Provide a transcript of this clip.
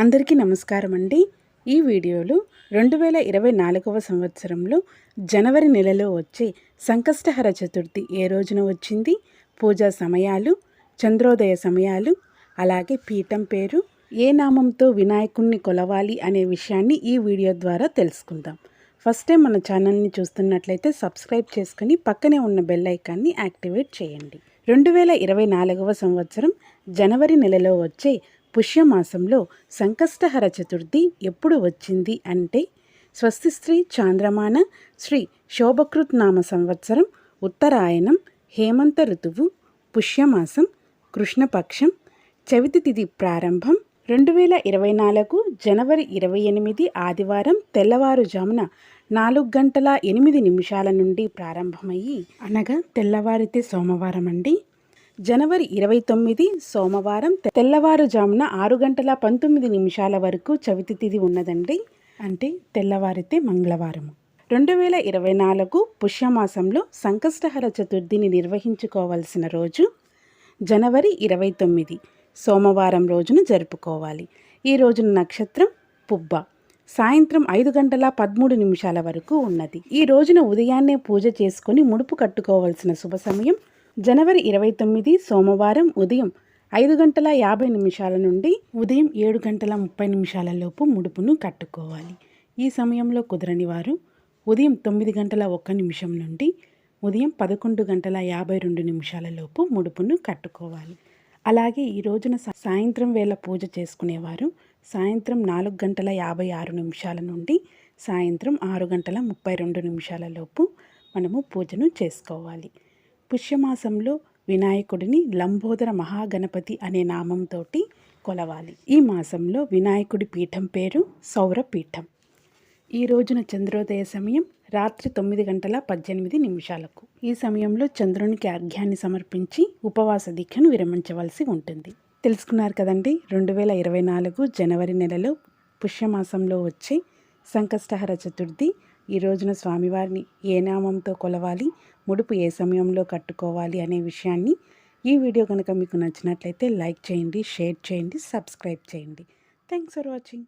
అందరికీ నమస్కారం అండి. ఈ వీడియోలో రెండు వేల ఇరవై నాలుగవ సంవత్సరంలో జనవరి నెలలో వచ్చే సంకష్టహర చతుర్థి ఏ రోజున వచ్చింది? పూజా సమయాలు చంద్రోదయ సమయాలు అలాగే పీఠం పేరు ఏ నామంతో వినాయకుణ్ణి కొలవాలి అనే విషయాన్ని ఈ వీడియో ద్వారా తెలుసుకుందాం. ఫస్ట్ టైం మన ఛానల్ని చూస్తున్నట్లయితే సబ్స్క్రైబ్ చేసుకుని పక్కనే ఉన్న బెల్ ఐకాన్ని యాక్టివేట్ చేయండి. రెండు వేల ఇరవై నాలుగవ సంవత్సరం జనవరి నెలలో వచ్చే పుష్యమాసంలో సంకష్టహర చతుర్థి ఎప్పుడు వచ్చింది అంటే స్వస్తి శ్రీ చాంద్రమాన శ్రీ శోభకృత్ నామ సంవత్సరం ఉత్తరాయణం హేమంత ఋతువు పుష్యమాసం కృష్ణపక్షం చవితి తిథి ప్రారంభం రెండు వేల ఇరవై నాలుగు జనవరి ఇరవై ఎనిమిది ఆదివారం తెల్లవారుజామున నాలుగు గంటల ఎనిమిది నిమిషాల నుండి ప్రారంభమయ్యి అనగా తెల్లవారితే సోమవారం అండి జనవరి ఇరవై తొమ్మిది సోమవారం తెల్లవారుజామున ఆరు గంటల పంతొమ్మిది నిమిషాల వరకు చవితి తిథి ఉన్నదండి. అంటే తెల్లవారితే మంగళవారము రెండు వేల ఇరవై నాలుగు పుష్యమాసంలో సంకష్టహర చతుర్థిని నిర్వహించుకోవాల్సిన రోజు జనవరి ఇరవై తొమ్మిది సోమవారం రోజున జరుపుకోవాలి. ఈ రోజున నక్షత్రం పుబ్బ. సాయంత్రం ఐదు గంటల పదమూడు నిమిషాల వరకు ఉన్నది. ఈ రోజున ఉదయాన్నే పూజ చేసుకొని ముడుపు కట్టుకోవాల్సిన శుభ సమయం జనవరి ఇరవై తొమ్మిది సోమవారం ఉదయం ఐదు గంటల యాభై నిమిషాల నుండి ఉదయం ఏడు గంటల ముప్పై నిమిషాల లోపు ముడుపును కట్టుకోవాలి. ఈ సమయంలో కుదరని వారు ఉదయం తొమ్మిది గంటల ఒక్క నిమిషం నుండి ఉదయం పదకొండు గంటల యాభై రెండు నిమిషాల లోపు ముడుపును కట్టుకోవాలి. అలాగే ఈ రోజున సాయంత్రం వేళ పూజ చేసుకునేవారు సాయంత్రం నాలుగు గంటల యాభై ఆరు నిమిషాల నుండి సాయంత్రం ఆరు గంటల ముప్పై రెండు నిమిషాల లోపు మనము పూజను చేసుకోవాలి. పుష్యమాసంలో వినాయకుడిని లంబోదర మహాగణపతి అనే నామంతో కొలవాలి. ఈ మాసంలో వినాయకుడి పీఠం పేరు సౌరపీఠం. ఈ రోజున చంద్రోదయ సమయం రాత్రి తొమ్మిది గంటల పద్దెనిమిది నిమిషాలకు. ఈ సమయంలో చంద్రునికి అర్ఘ్యాన్ని సమర్పించి ఉపవాస దీక్షను విరమించవలసి ఉంటుంది. తెలుసుకున్నారు కదండి రెండు వేల ఇరవై నాలుగు జనవరి నెలలో పుష్యమాసంలో వచ్చే సంకష్టహర చతుర్థి ఈ రోజున స్వామివారిని ఏ నామంతో కొలవాలి ముడుపు ఏ సమయంలో కట్టుకోవాలి అనే విషయాన్ని ఈ వీడియో కనుక మీకు నచ్చినట్లయితే లైక్ చేయండి షేర్ చేయండి సబ్స్క్రైబ్ చేయండి. Thanks for watching.